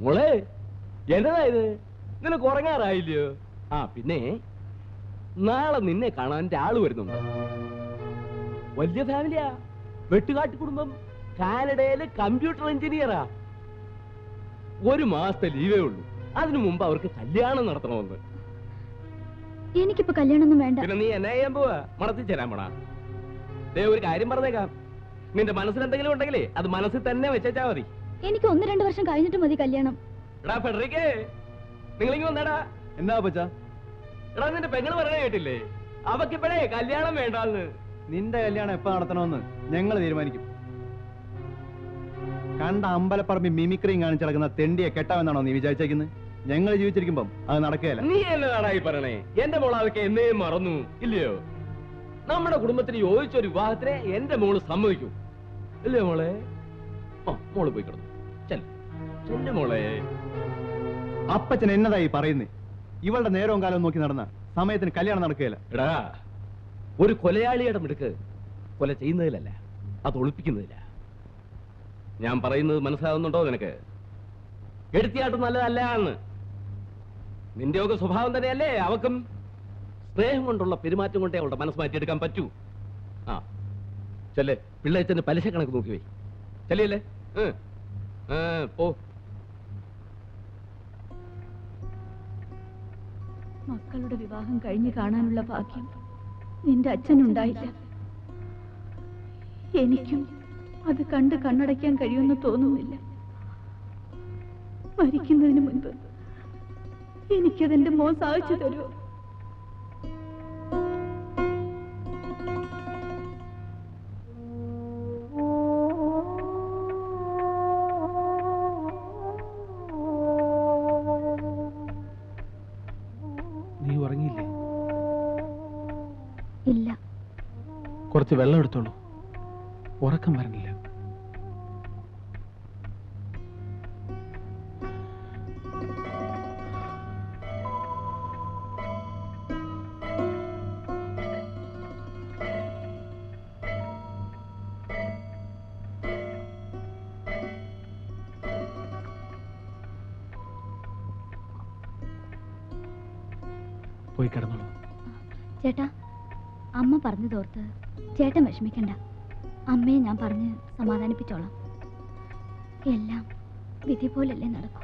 മോളെ എന്നതാ ഇത്? നിനക്ക് ഉറങ്ങാറായില്ലയോ? ആ പിന്നെ നാളെ നിന്നെ കാണാൻ എന്റെ ആൾ വരുന്നുണ്ട്. വലിയ ഫാമിലിയാ. വെട്ടുകാട്ടി കുടുംബം കാനഡയിലെ കമ്പ്യൂട്ടർ എഞ്ചിനീയറാ. ഒരു മാസത്തെ ലീവേ ഉള്ളൂ. അതിനു മുമ്പ് അവർക്ക് കല്യാണം നടത്തണമെന്ന്. എനിക്കിപ്പോ കല്യാണമൊന്നും വേണ്ട. പിന്നെ നീ എന്നെ ചെയ്യാൻ പോവാ? മണത്തിച്ചേരാൻ പോണാ? ദേ ഒരു കാര്യം പറഞ്ഞേക്കാം. നിന്റെ മനസ്സിൽ എന്തെങ്കിലും ഉണ്ടെങ്കിലേ അത് മനസ്സിൽ തന്നെ വെച്ചാ മതി. എനിക്ക് ഒന്ന് രണ്ട് വർഷം കഴിഞ്ഞിട്ട് മതി കല്യാണം. എടാ ഫെഡറിക്കേ നിങ്ങളിങ്ങി വന്നടാ. എന്താ പച്ച എടാ നിന്റെ പെങ്ങൾ പറയണ കേട്ടില്ലേ? അവക്കിപ്പഴേ കല്യാണം വേണ്ടാന്ന്. നിന്റെ കല്യാണം എപ്പോ നടത്തണമെന്ന് ഞങ്ങൾ തീരുമാനിക്കും. കണ്ട അമ്പലപ്പറമ്പി മിമിക്രീം കാണിച്ച് നടക്കുന്ന തെണ്ടിയെ കെട്ടാമെന്നാണോ നീ വിചാരിച്ചേക്കുന്നത് ഞങ്ങൾ ജീവിച്ചിരിക്കുമ്പം അത് നടക്കുകയല്ല. നീ എന്നതാടാ ഈ പറയണേ? എന്റെ മോൾ അതൊക്കെ എന്നേ മറന്നു ഇല്ലയോ? നമ്മുടെ കുടുംബത്തിന് യോജിച്ച ഒരു വിവാഹത്തിനെ എന്റെ മോൾ സമ്മതിക്കൂ. ഇല്ലയോ മോളെ? മോൾ പോയി കിടന്നു. ചെല്ല. ചെല്ല മോളെ. അപ്പച്ചൻ എന്നതായി പറയുന്നേ? ഇവളുടെ നേരവും കാലവും നോക്കി നടന്ന സമയത്തിന് കല്യാണം നടക്കുകയില്ല. എടാ ഒരു കൊലയാളിയുടെ മിടുക്ക് കൊല ചെയ്യുന്നതിലല്ല അത് ഒളിപ്പിക്കുന്നതില്ല ഞാൻ പറയുന്നത് മനസ്സിലാവുന്നുണ്ടോ നിനക്ക്? എടുത്തിയാട്ടും നല്ലതല്ല എന്ന്. നിന്റെയൊക്കെ സ്വഭാവം തന്നെയല്ലേ? അവക്കും സ്നേഹം കൊണ്ടുള്ള പെരുമാറ്റം കൊണ്ടേ അവളുടെ മനസ്സ് മാറ്റിയെടുക്കാൻ പറ്റൂ. ആ ചെല്ലേ. പിള്ളേച്ചന് പലിശ കണക്ക് നോക്കി വേ. ചെല്ലിയല്ലേ ഉം. ആ, പോ. മക്കളുടെ വിവാഹം കഴിഞ്ഞു കാണാനുള്ള ഭാഗ്യം നിന്റെ അച്ഛനുണ്ടായില്ല. എനിക്കും അത് കണ്ട് കണ്ണടയ്ക്കാൻ കഴിയുമെന്ന് തോന്നുന്നില്ല. മരിക്കുന്നതിന് മുൻപ് എനിക്കതെന്റെ മോൻ സാധിച്ചു തരുമോ? കുറച്ച് വെള്ളം എടുത്തോളൂ. ഉറക്കം വരണില്ല. പോയി കിടന്നോളൂ. ചേട്ടാ അമ്മ പറഞ്ഞു തോർത്ത് ചേട്ടൻ വിഷമിക്കണ്ട. അമ്മയെ ഞാൻ പറഞ്ഞ് സമാധാനിപ്പിച്ചോളാം. എല്ലാം വിധി പോലല്ലേ നടക്കൂ.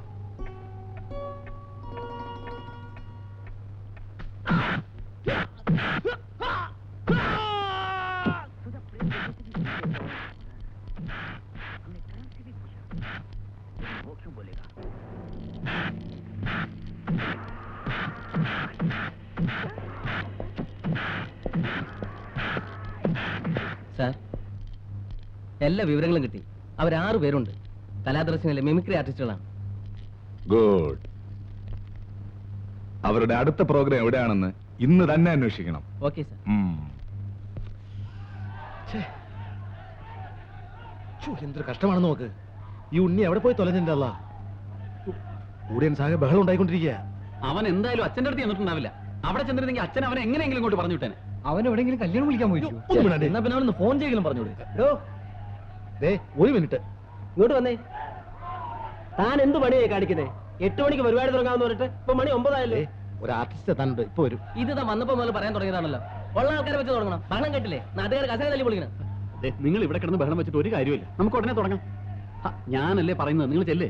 എല്ലാ വിവരങ്ങളും കിട്ടി. അവരാറ് പേരുണ്ട്. കലാദർശനിലെ മിമിക്രി ആർട്ടിസ്റ്റുകളാണ്. ഗുഡ്. അവരുടെ അടുത്ത പ്രോഗ്രാം എവിടെയാണെന്ന് ഇന്ന് തന്നെ അന്വേഷിക്കണം. Okay sir. എന്തൊരു കഷ്ടമാണെന്ന് നോക്ക്. ഈ ഉണ്ണി എവിടെ പോയി തൊലഞ്ഞിട്ടല്ല കൂടിയൻ സാഹ ബഹളം ഉണ്ടായിക്കൊണ്ടിരിക്കുക. അവൻ എന്തായാലും അച്ഛന്റെ അടുത്ത് ചെന്നിട്ടുണ്ടാവില്ല. അവിടെ ചെന്നിരുന്നെങ്കിൽ അച്ഛൻ അവനെ എങ്ങനെയെങ്കിലും ഇങ്ങോട്ട് പറഞ്ഞു വിട്ടേനെ അവൻ എവിടെയെങ്കിലും കല്യാണം വിളിക്കാൻ പോയി എന്നാ പിന്നെ അവനൊന്ന് ഫോൺ ചെയ്യലും പറഞ്ഞോളൂ ദേ ഒരു മിനിറ്റ്. ഇങ്ങോട്ട് വന്നേ. താൻ എന്ത് പണിയായി കാണിക്കുന്നേ? എട്ട് മണിക്ക് പരിപാടി തുടങ്ങാമെന്ന് പറഞ്ഞിട്ട് ഇപ്പൊ മണി ഒമ്പതായല്ലേ. ഒരു ആർട്ടിസ്റ്റ് എത്താനുണ്ട്. ഇപ്പൊ വരും. ഇത് താ വന്നപ്പോ മുതൽ പറയാൻ തുടങ്ങിയതാണല്ലോ. ഉള്ള ആൾക്കാരെ വെച്ച് തുടങ്ങണം. ബഹളം കേട്ടില്ലേ? നാട്ടുകാർ കസേര തല്ലി പൊളിക്കണം. നിങ്ങൾ ഇവിടെ കിടന്ന് ബഹളം വെച്ചിട്ട് ഒരു കാര്യമില്ല നമുക്ക് ഉടനെ തുടങ്ങാം. ഞാനല്ലേ പറയുന്നത്? നിങ്ങൾ ചെല്ലേ?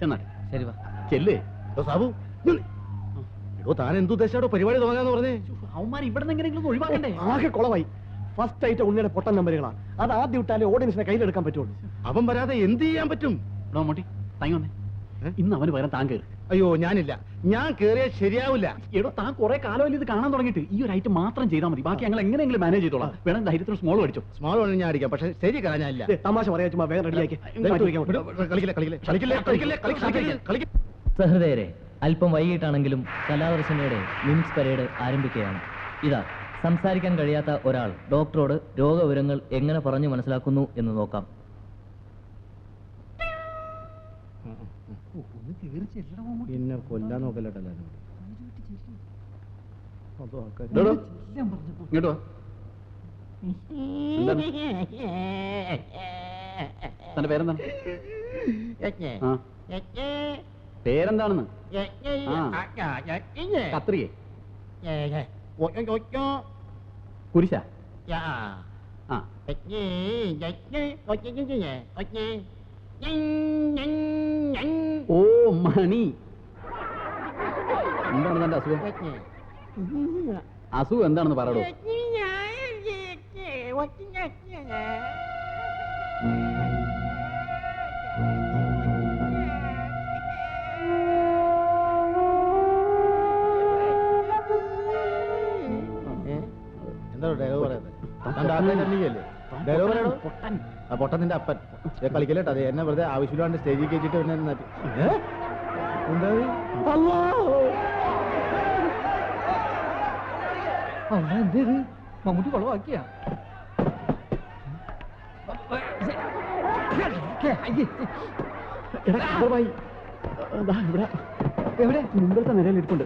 ചെന്നാ. ശരി വാ. ചെല്ലേ? സാബു. എടോ താൻ എന്തുദ്ദേശാടോ പരിപാടി തുടങ്ങാന്ന് പറഞ്ഞേ? അവന്മാർ ഇവിടെ നിന്ന് എങ്ങനെയെങ്കിലും ഒഴിവാക്കണ്ടേ? ആകെ കുളമായി. ഫസ്റ്റ് ആയിട്ട് ഉണ്ണിയുടെ പൊട്ടൻ നമ്പറുകളാ അത് ആദ്യം ഇട്ടാലേ ഓഡിയൻസിനെ കയ്യിലെടുക്കാൻ പറ്റുള്ളൂ. അവൻ വരാതെ എന്ത് ചെയ്യാൻ പറ്റും? ഡോ മോട്ടി വന്നേ. ഇന്ന് അവന് പകരം താൻ കയറി അയ്യോ ഞാനില്ല. ഞാൻ കേറിയാൽ ശരിയാവില്ല. എടോ താൻ കുറെ കാലം ഇത് കാണാൻ തുടങ്ങിയിട്ട്. ഈ ഒരു ഐറ്റം മാത്രം ചെയ്താൽ മതി. ബാക്കി ഞങ്ങൾ എങ്ങനെയെങ്കിലും മാനേജ് ചെയ്തോളാം. വേണം ധൈര്യത്തിന് സ്മോൾ അടിച്ചു സ്മോൾ വേണം ഞാൻ അടിക്കാം. പക്ഷേ ശരി കളഞ്ഞാനില്ല തമാശ പറയാ ചുമ്മാ വേഗം റെഡിയാക്കി കളിക്കില്ല കളിക്കില്ല. കളിക്കില്ലേ കളിക്കില്ലേ കളിക്കില്ലേ കളിക്കില്ല സഹൃദയരെ അല്പം വൈകിട്ടാണെങ്കിലും കലാദർശനയുടെ മിംസ് പരേഡ് ആരംഭിക്കുകയാണ്. ഇതാ. സംസാരിക്കാൻ കഴിയാത്ത ഒരാൾ ഡോക്ടറോട് രോഗവിവരങ്ങൾ എങ്ങനെ പറഞ്ഞു മനസ്സിലാക്കുന്നു എന്ന് നോക്കാം. പിന്നെ കൊല്ലാൻ നോക്കല്ലോ തന്റെ പേരെന്താണ് ആ. പേരെന്താണെന്ന്? കത്രിയെ കുരിശ ആ ഓ മണി എന്താണ് തന്റെ അസുഖം അസുഖം എന്താണെന്ന് പറയടോ ഡയലോഗ് പറയുന്നത്. തന്റെ ആത്മ കണ്ണിക്കല്ലേ ഡയലോഗ് പറയണോ? ആ പൊട്ടൻ നിന്റെ അപ്പൻ. ദേ കളിക്കല്ലേട്ടോ. അതെ എന്നെ വെറുതെ ആവശ്യമില്ലാണ്ട് സ്റ്റേജിൽ കയറ്റിട്ട് എന്നെ? എന്താ ഇത്? മമ്മൂട്ടി കൊളവാക്കിയ? എവിടെ? മുമ്പത്തെ നിലയിൽ ഇരിപ്പുണ്ട്.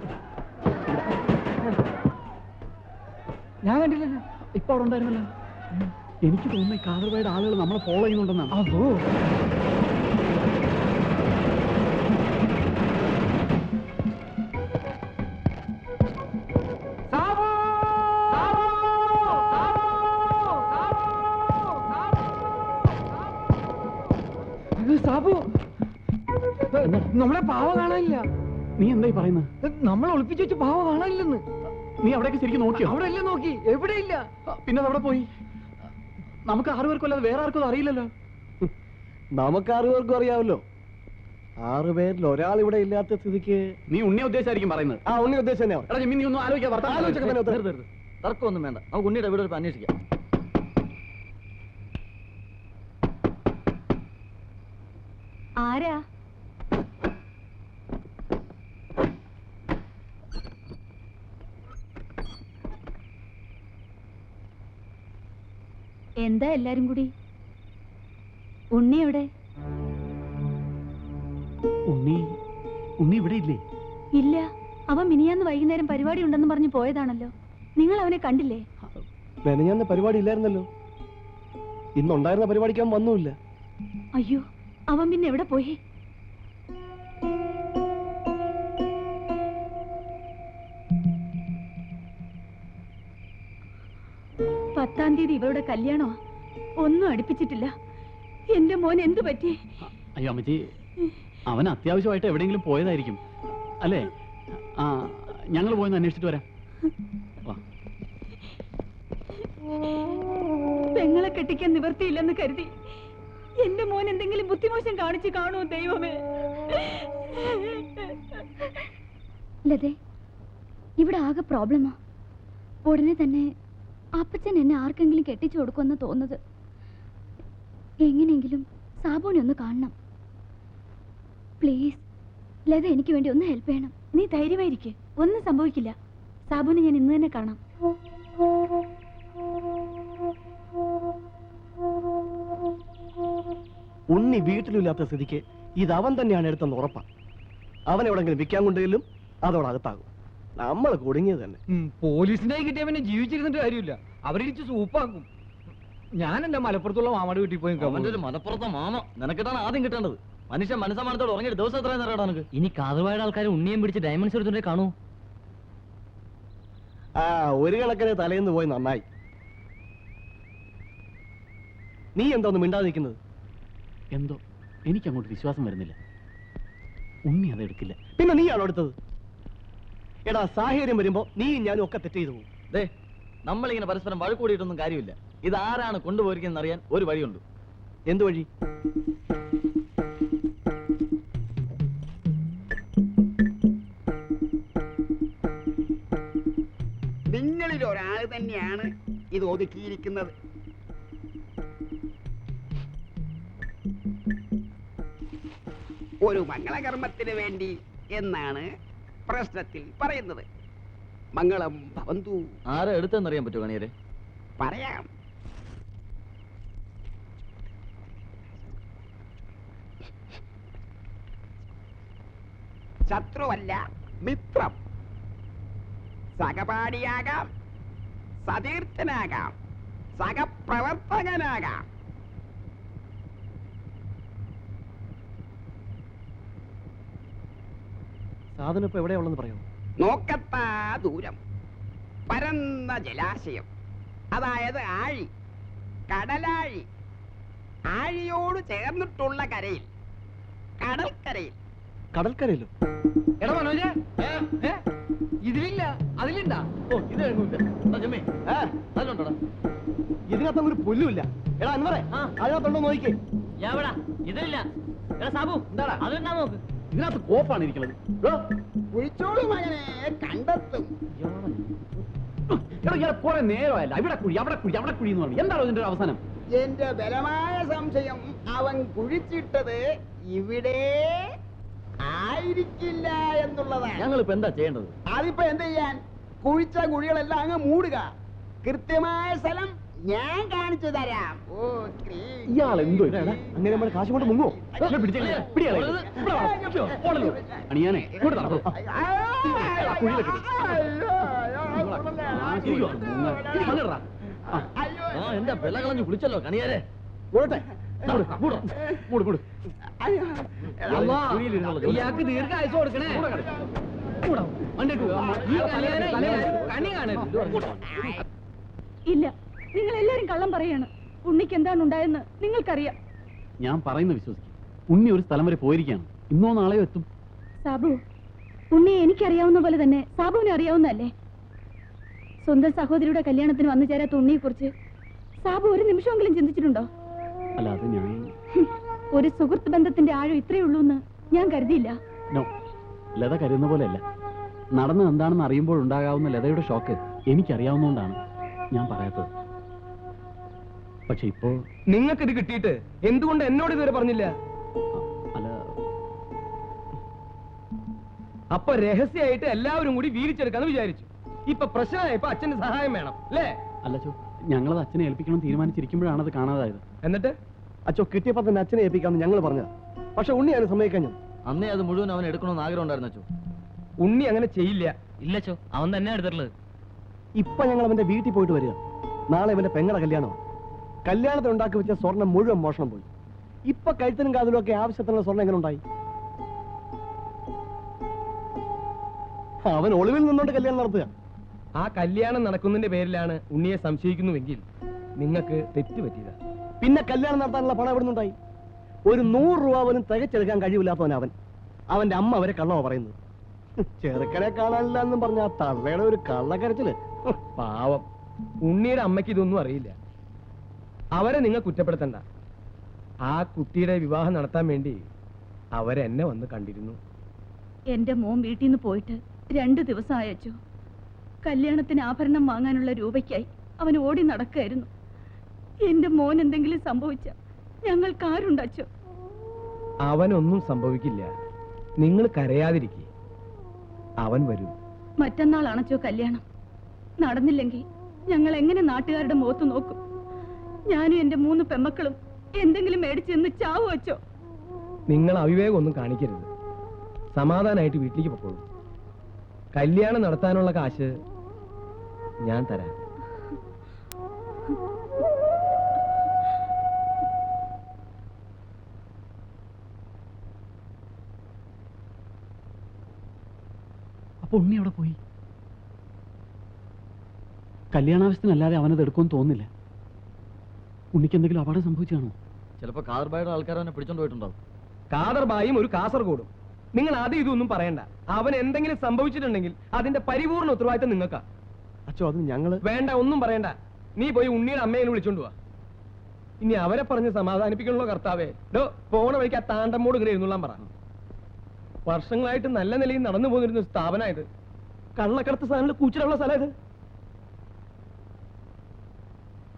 ഞാൻ കണ്ടില്ലല്ലോ. ഇപ്പൊ അവിടെ ഉണ്ടായിരുന്നല്ലോ. എനിക്ക് തോന്നുന്നു ഈ ആളുകൾ നമ്മളെ ഫോളോ ചെയ്യുന്നുണ്ടെന്നാണ്. അതോ സാബു! നമ്മളെ പാവ കാണാനില്ല. നീ എന്തായി പറയുന്നത് നമ്മളെ ഒളിപ്പിച്ചു വെച്ച് പാവ കാണാനില്ലെന്ന്. നീ അവിടേക്ക് ശരിക്കും നോക്കിയോ? അവിടെ അല്ലേ നോക്കി ഇല്ല പിന്നെ അവിടെ പോയി? നമുക്ക് ആറു പേർക്കും അല്ലാതെ വേറെ ആർക്കും അറിയില്ലല്ലോ. നമുക്ക് ആറു പേർക്കും അറിയാമല്ലോ. ആറു പേരിൽ ഒരാൾ ഇവിടെ ഇല്ലാത്ത സ്ഥിതിക്ക് നീ ഉണ്ണിയെ ഉദ്ദേശമായിരിക്കും പറയുന്നത്. ആ ഉണ്ണി ഉദ്ദേശം തന്നെയാണ് നീ ഒന്നും ആലോചിക്കാം. തർക്കമൊന്നും വേണ്ട. നമുക്ക് ഉണ്ണിയുടെ വീട് ഒരു അന്വേഷിക്കാം. ആരാ? എന്താ എല്ലാരും കൂടി? ഉണ്ണി എവിടെ? ഉണ്ണി ഉണ്ണി ഇവിടെ ഇല്ലേ? ഇല്ല അവൻ മിനിയാന്ന് വൈകുന്നേരം പരിപാടി ഉണ്ടെന്ന് പറഞ്ഞു പോയതാണല്ലോ. നിങ്ങൾ അവനെ കണ്ടില്ലേ? മെനഞ്ഞാന്ന് പരിപാടി ഇല്ലായിരുന്നല്ലോ. ഇന്നുണ്ടായിരുന്ന പരിപാടിക്ക് അവൻ വന്നുമില്ല. അയ്യോ അവൻ പിന്നെ എവിടെ പോയി? പത്താം തീയതി ഇവളുടെ കല്യാണോ? ഒന്നും അടുപ്പിച്ചിട്ടില്ല. എന്റെ മോൻ എന്തു പറ്റി? അയ്യോ അമ്മച്ചി അവൻ അത്യാവശ്യമായിട്ട് എവിടെയെങ്കിലും പോയതായിരിക്കും. അല്ലേ? ആ ഞങ്ങൾ പോയെന്ന് അന്വേഷിച്ചിട്ട് വരാം. പെങ്ങളെ കെട്ടിക്കാൻ നിവർത്തിയില്ലെന്ന് കരുതി. എന്റെ മോൻ എന്തെങ്കിലും ബുദ്ധിമോശം കാണിച്ചു കാണുമോ ദൈവമേ? ലതേ ഇവിടെ ആകെ പ്രോബ്ലമാ. ഉടനെ തന്നെ അപ്പച്ചൻ എന്നെ ആർക്കെങ്കിലും കെട്ടിച്ചു കൊടുക്കുമെന്ന് തോന്നുന്നത്. എങ്ങനെയെങ്കിലും സാബുവിനെ ഒന്ന് കാണണം. പ്ലീസ് ലത എനിക്ക് വേണ്ടി ഒന്ന് ഹെൽപ്പ് ചെയ്യണം. നീ ധൈര്യമായിരിക്കെ. ഒന്നും സംഭവിക്കില്ല. സാബുവിനെ ഞാൻ ഇന്ന് തന്നെ കാണാം. ഉണ്ണി വീട്ടിലില്ലാത്ത സ്ഥിതിക്ക് ഇത് അവൻ തന്നെയാണ് എടുത്തെന്ന് ഉറപ്പാണ് അവൻ എവിടെങ്കിലും വിൽക്കാൻ കൊണ്ടുവരും അതോടെ അകത്താകും നമ്മൾ കുടുങ്ങിയത് തന്നെ. പോലീസിനെ കിട്ടിയ പിന്നെ ജീവിച്ചിരുന്നിട്ട് കാര്യമില്ല. അവരിടിച്ച് സൂപ്പാക്കും. ഞാൻ എന്റെ മലപ്പുറത്തുള്ള മാമയുടെ വീട്ടിൽ പോയി അവന്റെ ഒരു മലപ്പുറത്തെ മാമ. നിനക്കിട്ടാണ് ആദ്യം കിട്ടേണ്ടത്. മനുഷ്യൻ മനസ്സമാനത്തോട് ഉറങ്ങിയ ദിവസം എത്ര നേരം നിനക്ക്? ഇനി കാതുവായുടെ ആൾക്കാർ ഉണ്ണിയും പിടിച്ച് ഡയമണ്ട്സ് എടുത്തിട്ടേ കാണൂ. ആ ഒരു കണക്കിന് തലേന്ന് പോയി നന്നായി. നീ എന്തോന്ന് മിണ്ടാതെ നിൽക്കുന്നത്? എന്തോ? എനിക്കങ്ങോട്ട് വിശ്വാസം വരുന്നില്ല. ഉണ്ണി അതെടുക്കില്ല പിന്നെ നീയാണോ എടുത്തത്? എടാ സാഹചര്യം വരുമ്പോ നീ ഞാനും ഒക്കെ തെറ്റ് ചെയ്തു പോകും. ദേ നമ്മളിങ്ങനെ പരസ്പരം വഴക്കൂടിയിട്ടൊന്നും കാര്യമില്ല. ഇത് ആരാണ് കൊണ്ടുപോയിരിക്കുന്നത് അറിയാൻ ഒരു വഴിയുണ്ട്. എന്തു വഴി? നിങ്ങളിൽ ഒരാൾ തന്നെയാണ് ഇത് ഒതുക്കിയിരിക്കുന്നത്. ഒരു മംഗളകർമ്മത്തിന് വേണ്ടി എന്നാണ് പ്രശ്നത്തിൽ പറയുന്നത്. മംഗളം ഭവന്തു. ആരാ എടുത്തെന്നറിയാൻ പറ്റുമോ കണിയരെ? പറയാം. ശത്രുവല്ല മിത്രം. സഹപാഠിയാകാം സതീർത്ഥനാകാം സഹപ്രവർത്തകനാകാം. സാധനം ഇപ്പൊ എവിടെയുള്ളെന്ന് പറയൂ നോക്കത്താ ദൂരം. പരന്ന ജലാശയം. അതായത് ആഴി. കടലാഴി. ആഴിയോട് ചേർന്നിട്ടുള്ള കരയിൽ. കടൽക്കരയിൽ. കടൽക്കരയിലോ? എടാ മനോജ്. ഇതിലില്ല. അതിലുണ്ടാ ഓ ഇത് ജമ്മേ. അതിലുണ്ടോടാ? ഇതിനകത്തൊന്നും ഒരു പുല്ലുമില്ല. എടാ അൻവറേ അതിനകത്തുണ്ടോ നോക്കിക്കേ. ഇതിലില്ല. ഇതില്ല എടാ സാബു എന്താടാ? അതെന്താ നോക്ക്? ഇതിനകത്ത് കോപ്പാണ് ഇരിക്കുന്നത്. കുഴിച്ചോളൂ മകനെ കണ്ടെത്തും. എടോ ഇയാളെ കുറെ നേരമല്ല ഇവിടെ കുഴി അവിടെ കുഴി അവിടെ കുഴി എന്ന് പറഞ്ഞു. എന്താണോ ഇതിന്റെ അവസാനം? എന്റെ ബലമായ സംശയം അവൻ കുഴിച്ചിട്ടത് ഇവിടെ ആയിരിക്കില്ല എന്നുള്ളതാണ്. ഞങ്ങൾ ഇപ്പൊ എന്താ ചെയ്യേണ്ടത്? അതിപ്പോ എന്ത് ചെയ്യാൻ? കുഴിച്ച കുഴികളെല്ലാം അങ്ങ് മൂടുക. കൃത്യമായ സ്ഥലം ഞാൻ കാണിച്ചു തരാം. ഓ ഇയാൾ എന്തോ? അങ്ങനെ നമ്മൾ കാശ് കൊണ്ട് മുങ്ങോ അണിയാനെ ഇങ്ങോട്ട് എന്റെ വെള്ള കളഞ്ഞു കുളിച്ചല്ലോ കണിയാരെ? മൂടട്ടെ. മൂട്, മൂട്, മൂട്, മൂട്. അയ്യോ. അല്ലാ, ഇയാൾക്ക് ദീർഘായുസ് കൊടുക്കണേ. ഇല്ല. നിങ്ങൾ എല്ലാരും കള്ളം പറയാണ്. ഉണ്ണിക്ക് എന്താണ് ഉണ്ടായെന്ന് നിങ്ങൾക്കറിയാം. ഞാൻ പറയുന്ന വിശ്വസിക്കും. ഉണ്ണി ഒരു സ്ഥലം വരെ പോയിരിക്കുകയാണ്. ഇന്നോ നാളെയോ എത്തും. സാബു ഉണ്ണിയെ എനിക്കറിയാവുന്ന പോലെ തന്നെ സാബുവിനെ അറിയാവുന്നതല്ലേ? സ്വന്തം സഹോദരിയുടെ കല്യാണത്തിന് വന്നു ചേരാത്ത ഉണ്ണിയെ കുറിച്ച് സാബു ഒരു നിമിഷമെങ്കിലും ചിന്തിച്ചിട്ടുണ്ടോ? അല്ല അത് ഞാൻ ഒരു സുഹൃത്ത് ബന്ധത്തിന്റെ ആഴം ഇത്രയേ ഉള്ളൂ എന്ന് ഞാൻ കരുതിയില്ല. ലത കരുതുന്ന പോലെയല്ല. നടന്നത് എന്താണെന്ന് അറിയുമ്പോൾ ഉണ്ടാകാവുന്ന ലതയുടെ ഷോക്ക് എനിക്കറിയാവുന്നതുകൊണ്ടാണ് ഞാൻ പറയാത്തത്. പക്ഷെ ഇപ്പോ നിങ്ങൾക്ക് ഇത് കിട്ടിയിട്ട് എന്തുകൊണ്ട് എന്നോട് ഇതുവരെ പറഞ്ഞില്ല? അല്ല. അപ്പൊ രഹസ്യമായിട്ട് എല്ലാവരും കൂടി വീതിച്ചെടുക്കാന്ന് വിചാരിച്ചു. ഇപ്പൊ പ്രശ്നമായപ്പോ അച്ഛന്റെ സഹായം വേണം അല്ലേ? അല്ല ചോ ഞങ്ങളത് അച്ഛനെ ഏൽപ്പിക്കണം തീരുമാനിച്ചിരിക്കുമ്പോഴാണ് അത് കാണാതായത്. എന്നിട്ട്? അച്ഛോ കിട്ടിയപ്പോ തന്നെ അച്ഛനെ ഏൽപ്പിക്കാമെന്ന് ഞങ്ങൾ പറഞ്ഞത്. പക്ഷെ ഉണ്ണി അതിന് സമ്മതിക്കാൻ അന്നേ അത് മുഴുവൻ അവൻ എടുക്കണമെന്ന് ആഗ്രഹം ഉണ്ടായിരുന്നു അച്ഛോ ഉണ്ണി അങ്ങനെ ചെയ്യില്ല. ഇല്ല ചോ അവൻ തന്നെ എടുത്തിട്ടുള്ളത്. ഇപ്പൊ ഞങ്ങൾ അവന്റെ വീട്ടിൽ പോയിട്ട് വരിക. നാളെ അവന്റെ പെങ്ങളുടെ കല്യാണം കല്യാണത്തിന് ഉണ്ടാക്കി വെച്ച സ്വർണം മുഴുവൻ മോഷണം പോയി. ഇപ്പൊ കഴുത്തിനും കാതിലും ഒക്കെ ആവശ്യത്തിനുള്ള സ്വർണം എങ്ങനെ ഉണ്ടായി അവൻ ഒളിവിൽ നിന്നോണ്ട് കല്യാണം നടത്തുക. ആ കല്യാണം നടക്കുന്നതിന്റെ പേരിലാണ് ഉണ്ണിയെ സംശയിക്കുന്നുവെങ്കിൽ നിങ്ങൾക്ക് തെറ്റ് പറ്റിയതാ. പിന്നെ കല്യാണം നടത്താനുള്ള പണം എവിടെ നിന്നുണ്ടായി ഒരു നൂറ് രൂപ പോലും തികച്ചെടുക്കാൻ കഴിവില്ലാത്തവൻ അവൻ. അവന്റെ അമ്മ അവരെ കള്ളവ പറയുന്നത്. ചെറുക്കനെ കാണാനില്ല എന്നും പറഞ്ഞ ആ തള്ളയുടെ ഒരു കള്ളക്കരച്ചിൽ. പാവം. ഉണ്ണിയുടെ അമ്മയ്ക്ക് ഇതൊന്നും അറിയില്ല. അവരെ നിങ്ങൾ കുറ്റപ്പെടുത്തണ്ട. ആ കുട്ടിയുടെ വിവാഹം നടത്താൻ വേണ്ടി അവരെന്നെ വന്ന് കണ്ടിരുന്നു. എന്റെ മോൻ വീട്ടിൽ നിന്ന് പോയിട്ട് രണ്ടു ദിവസം അയച്ചു കല്യാണത്തിന് ആഭരണം വാങ്ങാനുള്ള രൂപയ്ക്കായി അവൻ ഓടി നടക്കായിരുന്നു. എന്റെ മോൻ എന്തെങ്കിലും സംഭവിച്ച ഞങ്ങൾക്ക് ആരുണ്ടച്ചോ അവനൊന്നും സംഭവിക്കില്ല. നിങ്ങൾ കരയാതിരിക്കെ. അവൻ വരും. മറ്റന്നാളാണച്ചോ കല്യാണം. നടന്നില്ലെങ്കിൽ ഞങ്ങൾ എങ്ങനെ നാട്ടുകാരുടെ മുഖത്ത് നോക്കും? ഞാനും എന്റെ മൂന്ന് പെമ്മക്കളും എന്തെങ്കിലും മേടിച്ച് എന്ന് ചാവ് വെച്ചോ. നിങ്ങൾ അവിവേകം ഒന്നും കാണിക്കരുത്. സമാധാനമായിട്ട് വീട്ടിലേക്ക് പൊക്കോളൂ. കല്യാണം നടത്താനുള്ള കാശ് ഞാൻ തരാം. അപ്പൊ ഉണ്ണി അവിടെ പോയി? കല്യാണാവശ്യത്തിനല്ലാതെ അവനത് എടുക്കുമെന്ന് തോന്നുന്നില്ല. ഉണ്ണിക്ക് എന്തെങ്കിലും അപകടം സംഭവിച്ചാണോ? ചിലപ്പോ കാതർബായുടെ ആൾക്കാർ അവനെ പിടിച്ചോണ്ട് പോയിട്ടുണ്ടാവും. കാദർബായും ഒരു കാസർഗോഡും. നിങ്ങൾ അത് ഇതൊന്നും പറയണ്ട. അവൻ എന്തെങ്കിലും സംഭവിച്ചിട്ടുണ്ടെങ്കിൽ അതിന്റെ പരിപൂർണ ഉത്തരവാദിത്തം നിങ്ങൾക്കാ. അച്ഛോ അത് ഞങ്ങൾ വേണ്ട ഒന്നും പറയണ്ട. നീ പോയി ഉണ്ണിയുടെ അമ്മയെ വിളിച്ചോണ്ട് പോവാ ഇനി അവരെ പറഞ്ഞ് സമാധാനിപ്പിക്കണല്ലോ കർത്താവേ. ഡോ പോണ വഴിക്ക് ആ താണ്ടമ്മോട് ഇങ്ങനെ ഇരുന്നോളാൻ പറ. വർഷങ്ങളായിട്ട് നല്ല നിലയിൽ നടന്നു പോന്നിരുന്ന സ്ഥാപനമായത് കള്ളക്കടത്ത് സാധനങ്ങൾ കൂച്ചിലുള്ള സ്ഥലം ഇത്.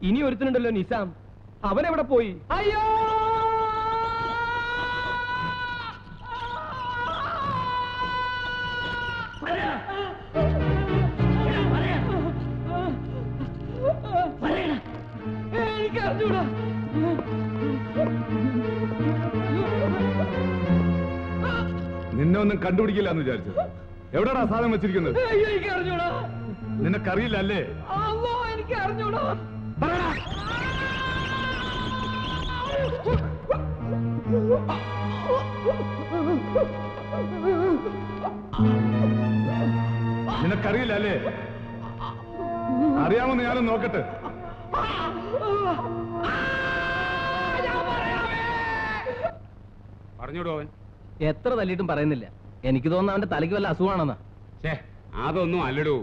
ഇനി ഒരുത്തനുണ്ടല്ലോ നിസാം. അവനെവിടെ പോയി? അയ്യോ! നിന്നെ ഒന്നും കണ്ടുപിടിക്കില്ല എന്ന് വിചാരിച്ചത്. എവിടെടാ സാധനം വെച്ചിരിക്കുന്നത്? നിനക്കറിയില്ല അല്ലേ അല്ലോ നിനക്കറിയില്ല അല്ലേ? അറിയാമെന്ന് ഞാനും നോക്കട്ടെ. പറഞ്ഞോടോ അവൻ. എത്ര തല്ലിയിട്ടും പറയുന്നില്ല. എനിക്ക് തോന്നുന്നു അവന്റെ തലയ്ക്ക് വല്ല അസുഖമാണെന്നാ. ഛേ അതൊന്നും അല്ലടൂ.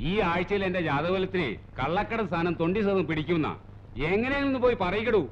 ഈ ആഴ്ചയിൽ എന്റെ ജാതകലത്തിന് കള്ളക്കട സ്ഥാനം തൊണ്ടി ശതം പിടിക്കുന്ന എങ്ങനെയെന്ന് പോയി പറയിക്കടൂ.